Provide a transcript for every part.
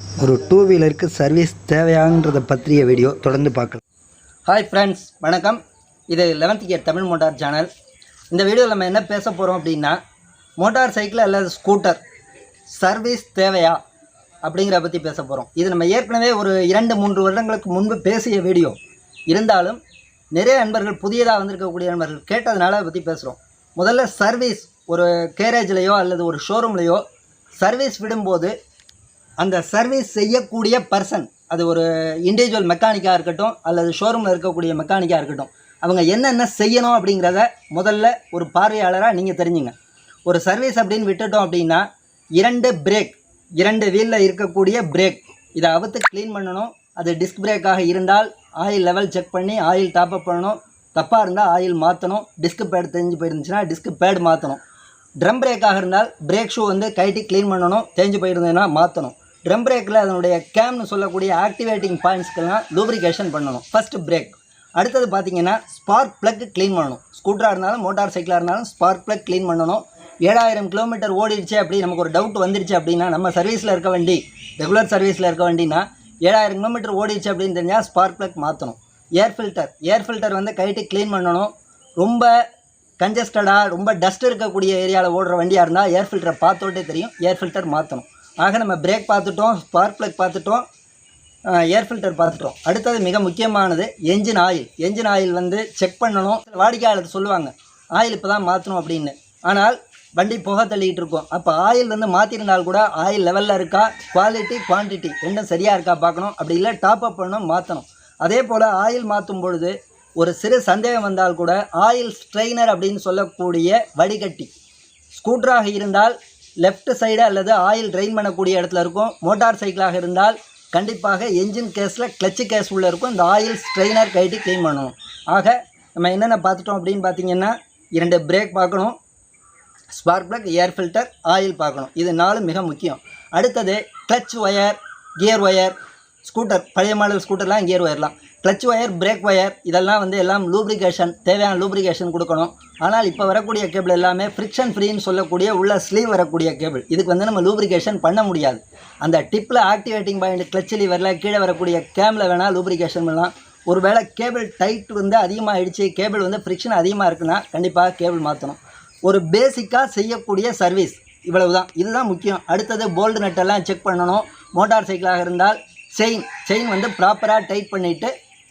ஒரு two வீலருக்கு service தேவையான்றதை பற்றிய video தொடர்ந்து பார்க்கலாம். ஹாய் ஃப்ரெண்ட்ஸ் வணக்கம். இது eleventh gear Tamil motor channel இந்த வீடியோவில் நம்ம என்ன பேச போகிறோம் அப்படின்னா மோட்டார் சைக்கிள் அல்லது ஸ்கூட்டர் சர்வீஸ் தேவையா அப்படிங்கிற பற்றி பேச போகிறோம் இது நம்ம ஏற்கனவே ஒரு இரண்டு மூன்று வருடங்களுக்கு முன்பு பேசிய வீடியோ இருந்தாலும் நிறைய நண்பர்கள் புதியதாக வந்திருக்கக்கூடிய நண்பர்கள் கேட்டதுனால அதை பற்றி பேசுகிறோம் முதல்ல சர்வீஸ் ஒரு கேரேஜ்லேயோ அல்லது ஒரு ஷோரூம்லேயோ சர்வீஸ் விடும்போது அந்த சர்வீஸ் செய்யக்கூடிய பர்சன் அது ஒரு இண்டிவிஜுவல் மெக்கானிக்காக இருக்கட்டும் அல்லது ஷோரூமில் இருக்கக்கூடிய மெக்கானிக்காக இருக்கட்டும் அவங்க என்னென்ன செய்யணும் அப்படிங்கிறத முதல்ல ஒரு பார்வையாளராக நீங்கள் தெரிஞ்சுங்க. ஒரு சர்வீஸ் அப்படின்னு விட்டுட்டோம் அப்படின்னா இரண்டு பிரேக் இரண்டு வீலில் இருக்கக்கூடிய பிரேக் இதை அவுத்து க்ளீன் பண்ணணும். அது டிஸ்க் பிரேக்காக இருந்தால் ஆயில் லெவல் செக் பண்ணி ஆயில் டாப்அப் பண்ணணும். தப்பாக இருந்தால் ஆயில் மாற்றணும் டிஸ்க் பேட் தெரிஞ்சு போயிருந்துச்சுன்னா டிஸ்க் பேட் மாற்றணும் ட்ரம் பிரேக்காக இருந்தால் பிரேக் ஷூ வந்து கைட்டி க்ளீன் பண்ணணும் தேஞ்சு போயிருந்ததுன்னா மாற்றணும் ட்ரம் பிரேக்கில் அதனுடைய கேம்னு சொல்லக்கூடிய ஆக்டிவேட்டிங் பாயிண்ட்ஸ்க்கெல்லாம் லூப்ரிகேஷன் பண்ணணும். ஃபஸ்ட்டு பிரேக் அடுத்தது பார்த்தீங்கன்னா ஸ்பார்க் ப்ளக் க்ளீன் பண்ணணும். ஸ்கூட்டராக இருந்தாலும் மோட்டார் சைக்கிளாக இருந்தாலும் ஸ்பார்க் ப்ளக் க்ளீன் பண்ணணும். ஏழாயிரம் கிலோமீட்டர் ஓடிடுச்சு அப்படி நமக்கு ஒரு டவுட் வந்துருச்சு அப்படின்னா நம்ம சர்வீஸில் இருக்க வண்டி ரெகுலர் சர்வீஸில் இருக்க வண்டினா ஏழாயிரம் கிலோமீட்டர் ஓடிடுச்சு அப்படின்னு தெரிஞ்சால் ஸ்பார்க் ப்ளக் மாற்றணும் ஏர் ஃபில்டர் ஏர் ஃபில்டர் வந்து கைட்டு க்ளீன் பண்ணணும். ரொம்ப கஞ்சஸ்டடாக ரொம்ப டஸ்ட் இருக்கக்கூடிய ஏரியாவில் ஓடுற வண்டியாக இருந்தால் ஏர் ஃபில்டரை பார்த்தோட்டே தெரியும். ஏர் ஃபில்டர் மாற்றணும் ஆக நம்ம பிரேக் பார்த்துட்டோம் ஸ்பார்க் ப்ளக் பார்த்துட்டோம் ஏர் ஃபில்டர் பார்த்துட்டோம். அடுத்தது மிக முக்கியமானது என்ஜின் ஆயில் என்ஜின் ஆயில் வந்து செக் பண்ணணும். வாடிக்கையாளர் சொல்லுவாங்க ஆயில் இப்போ தான் மாற்றணும் அப்படின்னு. ஆனால் வண்டி புகை தள்ளிக்கிட்டு இருக்கோம். அப்போ ஆயில் வந்து மாற்றிருந்தால் கூட ஆயில் லெவலில் இருக்கா? குவாலிட்டி குவான்டிட்டி ரெண்டும் சரியாக இருக்கா பார்க்கணும். அப்படி இல்லை டாப் அப் பண்ணணும் மாற்றணும் அதே போல் ஆயில் மாற்றும் பொழுது ஒரு சிறு சந்தேகம் வந்தால் கூட ஆயில் ஸ்ட்ரெயினர் அப்படின்னு சொல்லக்கூடிய வடிகட்டி. ஸ்கூட்டராக இருந்தால் லெஃப்ட் சைடு அல்லது ஆயில் ட்ரைன் பண்ணக்கூடிய இடத்துல இருக்கும். மோட்டார் சைக்கிளாக இருந்தால் கண்டிப்பாக என்ஜின் கேஸில் கிளச்சு கேஸ் உள்ளே இருக்கும். இந்த ஆயில் ஸ்ட்ரெயினர் கைட்டி க்ளீன் பண்ணணும். ஆக நம்ம என்னென்ன பார்த்துட்டோம் அப்படின்னு பார்த்தீங்கன்னா இரண்டு பிரேக் பார்க்கணும். Spark plug air filter oil பார்க்கணும். இது நாலும் மிக முக்கியம். அடுத்தது clutch wire gear wire scooter பழைய மாடல் ஸ்கூட்டர்லாம் கியர் ஒயர்லாம். கிளச் ஒயர் பிரேக் ஒயர் இதெல்லாம் வந்து எல்லாம் லூப்ரிகேஷன் தேவையான லூப்ரிகேஷன் கொடுக்கணும். ஆனால் இப்போ வரக்கூடிய கேபிள் எல்லாமே ஃப்ரிக்ஷன் ஃப்ரீன்னு சொல்லக்கூடிய உள்ள ஸ்லீவ் வரக்கூடிய கேபிள் இதுக்கு வந்து நம்ம லூப்ரிகேஷன் பண்ண முடியாது. அந்த டிப்பில் ஆக்டிவேட்டிங் பாயிண்ட் கிளச் லீவரில் கீழே வரக்கூடிய கேமில் வேணால் லூப்ரிகேஷன் பண்ணலாம். ஒருவேளை கேபிள் டைட் வந்து அதிகமாகிடுச்சு கேபிள் வந்து ஃப்ரிக்ஷன் அதிகமாக இருக்குன்னா கண்டிப்பாக கேபிள் மாற்றணும் ஒரு பேசிக்காக செய்யக்கூடிய சர்வீஸ் இவ்வளவு தான் இதுதான் முக்கியம். அடுத்தது போல்டு நட்டெல்லாம் செக் பண்ணணும். மோட்டார் சைக்கிளாக இருந்தால் செயின் செயின் வந்து ப்ராப்பராக டைட் பண்ணிவிட்டு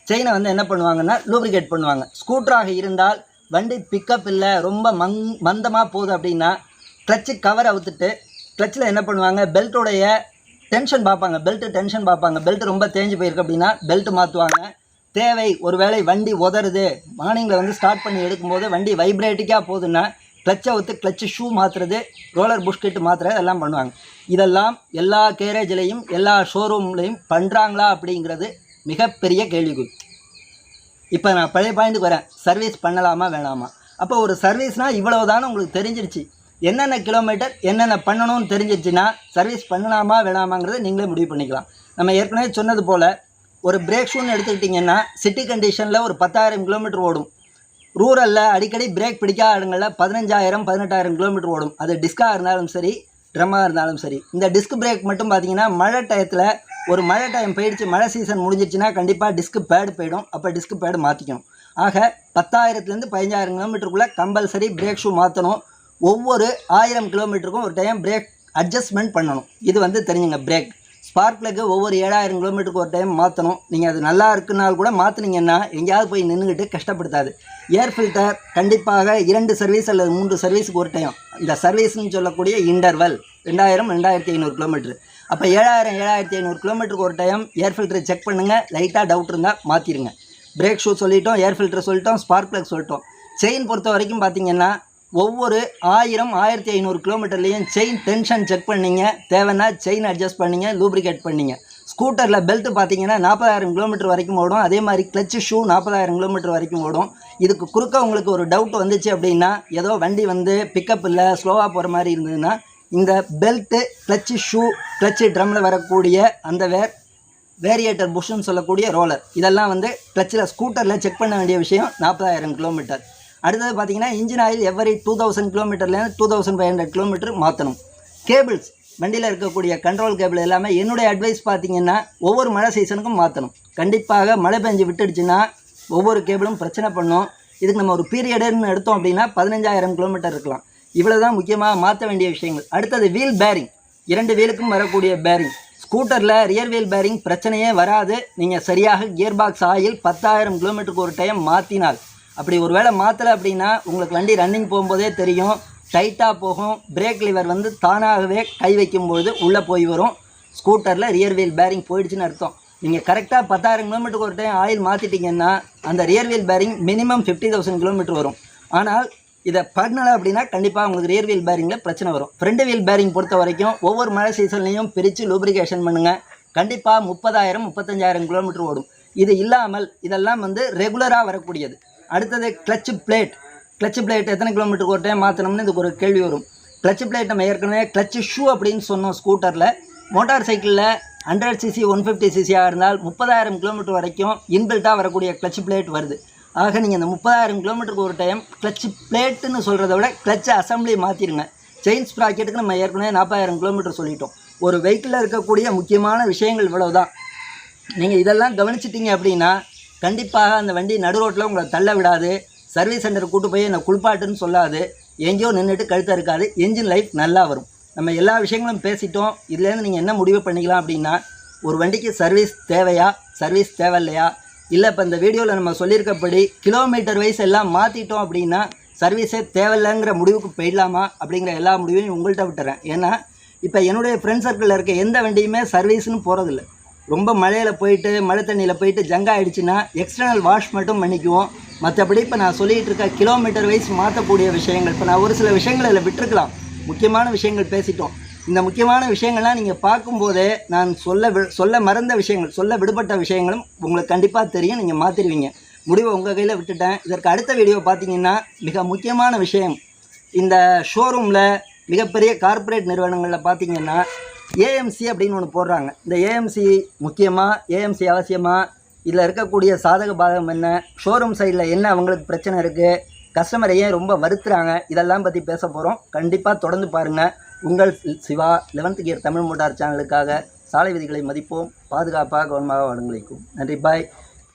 செயினை வந்து என்ன பண்ணுவாங்கன்னா லூப்ரிகேட் பண்ணுவாங்க. ஸ்கூட்டராக இருந்தால் வண்டி பிக்கப் இல்லை ரொம்ப மங் மந்தமாக போகுது அப்படின்னா கிளச்சு கவர் அவுத்துட்டு கிளச்சில் என்ன பண்ணுவாங்க பெல்ட்டுடைய டென்ஷன் பார்ப்பாங்க பெல்ட்டு டென்ஷன் பார்ப்பாங்க பெல்ட் ரொம்ப தேஞ்சு போயிருக்கு அப்படின்னா பெல்ட் மாற்றுவாங்க தேவை ஒருவேளை வண்டி உதறுது மார்னிங்கில் வந்து ஸ்டார்ட் பண்ணி எடுக்கும்போது வண்டி வைப்ரேட்டிக்காக போகுதுன்னா கிளச்சை ஒத்து கிளச்சு ஷூ மாற்றுறது ரோலர் புஷ்கெட்டு மாற்றுறது எல்லாம் பண்ணுவாங்க. இதெல்லாம் எல்லா கேரேஜ்லேயும் எல்லா ஷோரூம்லேயும் பண்ணுறாங்களா அப்படிங்கிறது மிகப்பெரிய கேள்விக்குறி. இப்போ நான் பழைய பாயிண்ட்டுக்கு வரேன். சர்வீஸ் பண்ணலாமா வேணாமா? அப்போ ஒரு சர்வீஸ்னால் இவ்வளவு தானே உங்களுக்கு தெரிஞ்சிருச்சு. என்னென்ன கிலோமீட்டர் என்னென்ன பண்ணணும்னு தெரிஞ்சிருச்சுன்னா சர்வீஸ் பண்ணலாமா வேணாமாங்கிறத நீங்களே முடிவு பண்ணிக்கலாம். நம்ம ஏற்கனவே சொன்னது போல் ஒரு பிரேக் ஷூன்னு எடுத்துக்கிட்டிங்கன்னா சிட்டி கண்டிஷனில் ஒரு பத்தாயிரம் கிலோமீட்டர் ஓடும். ரூரலில் அடிக்கடி பிரேக் பிடிக்காத இடங்களில் பதினஞ்சாயிரம் பதினெட்டாயிரம் கிலோமீட்டர் ஓடும். அது டிஸ்காக இருந்தாலும் சரி ட்ரம்மாக இருந்தாலும் சரி. இந்த டிஸ்க் பிரேக் மட்டும் பார்த்தீங்கன்னா மழை டயத்தில் ஒரு மழை டைம் போயிடுச்சு மழை சீசன் முடிஞ்சிருச்சுன்னா கண்டிப்பாக டிஸ்க் பேடு போயிடும். அப்போ டிஸ்க் பேடு மாற்றிக்கணும் ஆக பத்தாயிரத்துலேருந்து பதினஞ்சாயிரம் கிலோமீட்டருக்குள்ளே கம்பல்சரி பிரேக் ஷூ மாற்றணும் ஒவ்வொரு ஆயிரம் கிலோமீட்டருக்கும் ஒரு டைம் பிரேக் அட்ஜஸ்ட்மெண்ட் பண்ணணும். இது வந்து தெரிஞ்சுங்க பிரேக் ஸ்பார்க் பிளக்கு ஒவ்வொரு ஏழாயிரம் கிலோமீட்டருக்கு ஒரு டைம் மாற்றணும் நீங்கள் அது நல்லா இருக்குனால் கூட மாற்றினீங்கன்னா எங்கேயாவது போய் நின்றுக்கிட்டு கஷ்டப்படுத்தாது ஏர் ஃபில்டர் கண்டிப்பாக இரண்டு சர்வீஸ் அல்லது மூன்று சர்வீஸுக்கு ஒரு டைம். இந்த சர்வீஸ்னு சொல்லக்கூடிய இன்டர்வல் ரெண்டாயிரம் ரெண்டாயிரத்தி ஐநூறு கிலோமீட்டர். அப்போ ஏழாயிரம் ஏழாயிரத்தி ஐநூறு கிலோமீட்டருக்கு ஒரு டைம் ஏர் ஃபில்டரை செக் பண்ணுங்கள் லைட்டாக டவுட் இருந்தால் மாற்றிடுங்க பிரேக் ஷூ சொல்லிட்டோம் ஏர் ஃபில்டர் சொல்லிட்டோம் ஸ்பார்க் பிளக் சொல்லிட்டோம். செயின் பொறுத்த வரைக்கும் பார்த்தீங்கன்னா ஒவ்வொரு ஆயிரம் ஆயிரத்தி ஐநூறு கிலோமீட்டர்லேயும் செயின் டென்ஷன் செக் பண்ணீங்க. தேவைன்னா செயின் அட்ஜஸ்ட் பண்ணிங்க லூப்ரிகேட் பண்ணிங்க. ஸ்கூட்டரில் பெல்ட் பார்த்தீங்கன்னா நாற்பதாயிரம் கிலோமீட்டர் வரைக்கும் ஓடும். அதே மாதிரி கிளச்சு ஷூ நாற்பதாயிரம் கிலோமீட்டர் வரைக்கும் ஓடும். இதுக்கு குறுக்க உங்களுக்கு ஒரு டவுட் வந்துச்சு அப்படின்னா ஏதோ வண்டி வந்து பிக்கப் இல்லை ஸ்லோவாக போகிற மாதிரி இருந்ததுன்னா இந்த பெல்ட்டு கிளச்சு ஷூ கிளச்சு ட்ரம்மில் வரக்கூடிய அந்த வேர் வேரியேட்டர் புஷ்ஷுன்னு சொல்லக்கூடிய ரோலர் இதெல்லாம் வந்து கிளச்சில் ஸ்கூட்டரில் செக் பண்ண வேண்டிய விஷயம் நாற்பதாயிரம் கிலோமீட்டர் அடுத்தது பார்த்தீங்கன்னா engine oil every two thousand கிலோமீட்டர்லேருந்து two thousand five hundred kilometre மாற்றணும் கேபிள்ஸ் வண்டியில் இருக்கக்கூடிய கண்ட்ரோல் கேபிள் எல்லாமே என்னுடைய அட்வைஸ் பார்த்தீங்கன்னா ஒவ்வொரு மழை சீசனுக்கும் மாற்றணும் கண்டிப்பாக மழை பெஞ்சு விட்டுடுச்சுன்னா ஒவ்வொரு கேபிளும் பிரச்சனை பண்ணும். இதுக்கு நம்ம ஒரு பீரியடுன்னு எடுத்தோம் அப்படின்னா பதினஞ்சாயிரம் கிலோமீட்டர் இருக்கலாம். இவ்வளோ தான் முக்கியமாக மாற்ற வேண்டிய விஷயங்கள். அடுத்தது வீல் பேரிங் இரண்டு வீலுக்கும் வரக்கூடிய பேரிங் ஸ்கூட்டரில் ரியர் வீல் பேரிங் பிரச்சனையே வராது. நீங்கள் சரியாக கியர் பாக்ஸ் ஆயில் பத்தாயிரம் கிலோமீட்டருக்கு ஒரு டைம் மாற்றினால் அப்படி ஒரு வேளை மாற்றலை அப்படின்னா உங்களுக்கு வண்டி ரன்னிங் போகும்போதே தெரியும். டைட்டாக போகும். பிரேக் லிவர் வந்து தானாகவே கை வைக்கும்போது உள்ளே போய் வரும். ஸ்கூட்டரில் ரியர் வீல் பேரிங் போயிடுச்சுன்னு அர்த்தம். நீங்கள் கரெக்டாக பத்தாயிரம் கிலோமீட்டருக்கு ஒரு டைம் ஆயில் மாற்றிட்டீங்கன்னா அந்த rear wheel bearing minimum fifty thousand kilometre வரும். ஆனால் இதை பண்ணலை அப்படின்னா கண்டிப்பாக உங்களுக்கு ரியர் வீல் பேரிங்கில் பிரச்சனை வரும். ஃப்ரண்ட் வீல் பேரிங் பொறுத்த வரைக்கும் ஒவ்வொரு மழை சீசன்லையும் பிரித்து லூப்ரிகேஷன் பண்ணுங்கள் கண்டிப்பாக முப்பதாயிரம் முப்பத்தஞ்சாயிரம் கிலோமீட்டர் ஓடும். இது இல்லாமல் இதெல்லாம் வந்து ரெகுலராக வரக்கூடியது. அடுத்தது கிளச்சு பிளேட் கிளச்சு பிளேட் எத்தனை கிலோமீட்டருக்கு ஒரு டைம் மாற்றணும்னு இதுக்கு ஒரு கேள்வி வரும். கிளச்சு பிளேட் நம்ம ஏற்கனவே கிளச்சு ஷூ அப்படின்னு சொன்னோம் ஸ்கூட்டரில் மோட்டார் சைக்கிளில் ஹண்ட்ரட் சிசி ஒன் ஃபிஃப்டி சிசியாக இருந்தால் முப்பதாயிரம் கிலோமீட்டர் வரைக்கும் இன்பில்ட்டாக வரக்கூடிய கிளச்சு பிளேட் வருது. ஆக நீங்கள் இந்த முப்பதாயிரம் கிலோமீட்டருக்கு ஒரு டைம் கிளச்சு பிளேட்டுன்னு சொல்கிறத விட கிளச்சு அசம்பிளி மாற்றிடுங்க செயின்ஸ் ப்ராக்கெட்டுக்கு நம்ம ஏற்கனவே நாற்பதாயிரம் கிலோமீட்டர் சொல்லிட்டோம். ஒரு வெஹிக்கிளில் இருக்கக்கூடிய முக்கியமான விஷயங்கள் இவ்வளோ தான் நீங்கள் இதெல்லாம் கவனிச்சிட்டிங்க அப்படின்னா கண்டிப்பாக அந்த வண்டி நடு ரோட்டில் உங்களை தள்ள விடாது. சர்வீஸ் சென்டர் கூட்டு போய் என்னை குளிப்பாட்டுன்னு சொல்லாது. எங்கேயோ நின்றுட்டு கழுத்த இருக்காது. என்ஜின் லைஃப் நல்லா வரும். நம்ம எல்லா விஷயங்களும் பேசிட்டோம். இதுலேருந்து நீங்கள் என்ன முடிவு பண்ணிக்கலாம் அப்படின்னா ஒரு வண்டிக்கு சர்வீஸ் தேவையா சர்வீஸ் தேவையில்லையா? இல்லை இப்போ இந்த வீடியோவில் நம்ம சொல்லியிருக்கபடி கிலோமீட்டர் வைஸ் எல்லாம் மாற்றிட்டோம் அப்படின்னா சர்வீஸே தேவையில்லைங்கிற முடிவுக்கு போயிடலாமா? அப்படிங்கிற எல்லா முடிவையும் உங்கள்கிட்ட விட்டுறேன். ஏன்னா இப்போ என்னுடைய ஃப்ரெண்ட் சர்க்கிளில் இருக்க எந்த வண்டியுமே சர்வீஸ்னு போகிறதில்ல ரொம்ப மழையில் போயிட்டு மழை தண்ணியில் போயிட்டு ஜங்கா ஆகிடுச்சின்னா எக்ஸ்டர்னல் வாஷ் மட்டும் பண்ணிக்குவோம். மற்றபடி இப்போ நான் சொல்லிகிட்டு இருக்க கிலோமீட்டர் வைஸ் மாற்றக்கூடிய விஷயங்கள் இப்போ நான் ஒரு சில விஷயங்கள் இதில் விட்டுருக்கலாம். முக்கியமான விஷயங்கள் பேசிட்டோம். இந்த முக்கியமான விஷயங்கள்லாம் நீங்கள் பார்க்கும்போதே நான் சொல்ல வி- சொல்ல மறந்த விஷயங்கள் சொல்ல விடுபட்ட விஷயங்களும் உங்களுக்கு கண்டிப்பாக தெரியும் நீங்கள் மாற்றிடுவீங்க முடிவை உங்கள் கையில் விட்டுட்டேன். இதற்கு அடுத்த வீடியோ பார்த்தீங்கன்னா மிக முக்கியமான விஷயம். இந்த ஷோரூமில் மிகப்பெரிய கார்ப்பரேட் நிறுவனங்களில் பார்த்தீங்கன்னா ஏஎம்சி அப்படின்னு ஒன்று போடுறாங்க. இந்த ஏஎம்சி முக்கியமாக ஏஎம்சி அவசியமாக இதில் இருக்கக்கூடிய சாதக பாதகம் என்ன ஷோரூம் சைடில் என்ன அவங்களுக்கு பிரச்சனை இருக்குது கஸ்டமரை ஏன் ரொம்ப வருத்துறாங்க இதெல்லாம் பற்றி பேச போகிறோம் கண்டிப்பாக தொடர்ந்து பாருங்கள் உங்கள் Siva eleventh gear Tamil motor சேனலுக்காக சாலை விதிகளை மதிப்போம். பாதுகாப்பாக கவனமாக வழங்கலிக்கும் நன்றி பாய்